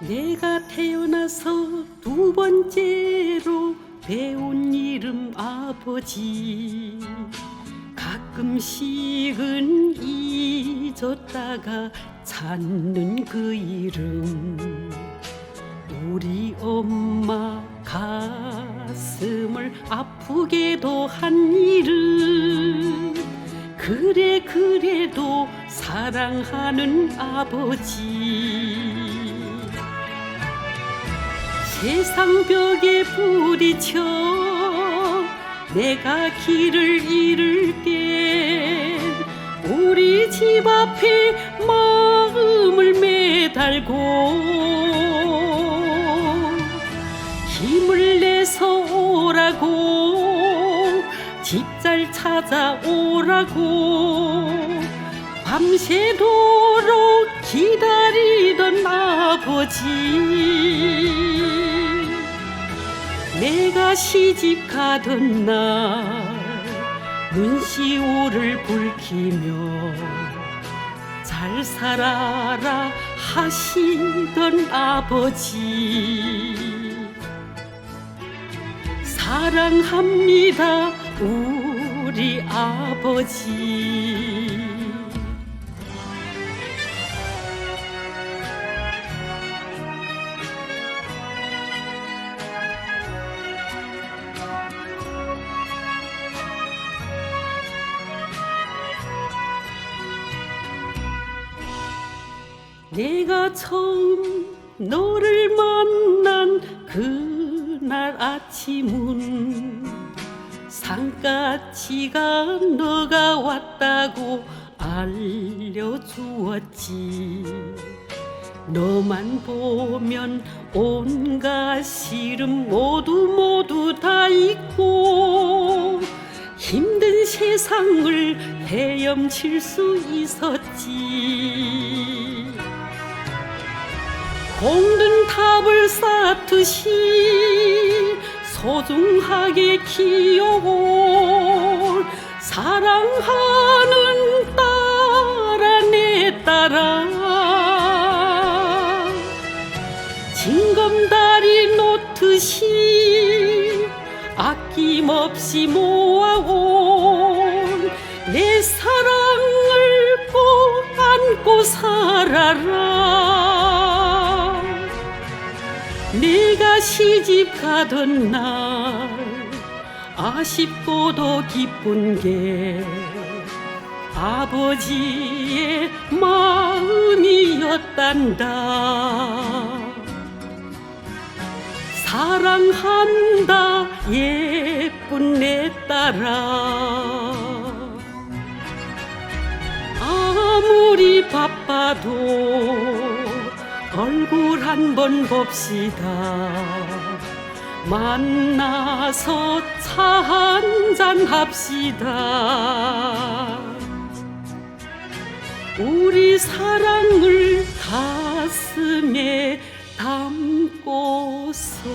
내가 태어나서 두 번째로 배운 이름 아버지. 가끔씩은 잊었다가 찾는 그 이름. 우리 엄마 가슴을 아프게도 한 이름. 그래 그래도 사랑하는 아버지 세상 벽에 부딪혀 내가 길을 잃을 때 우리 집 앞에 마음을 매달고 힘을 내서 오라고 집 잘 찾아오라고 밤새도록 기다리던 아버지 내가 시집 가던 날 눈시울을 붉히며 잘 살아라 하시던 아버지. 사랑합니다 우리 아버지 내가 처음 너를 만난 그날 아침은 상가치가 너가 왔다고 알려주었지. 너만 보면 온갖 시름 모두 모두 다 잊고 힘든 세상을 헤엄칠 수 있었지 공든 탑을 쌓듯이 소중하게 키워온 사랑하는 딸아 내 딸아. 징검다리 놓듯이 아낌없이 모아온 내 사랑을 꼭 안고 살아라 내가 시집 가던 날 아쉽고도 기쁜 게 아버지의 마음이었단다. 사랑한다 예쁜 내 딸아. 아무리 바빠도 얼굴 한번 봅시다. 만나서 차 한잔 합시다. 우리 사랑을 가슴에 담고서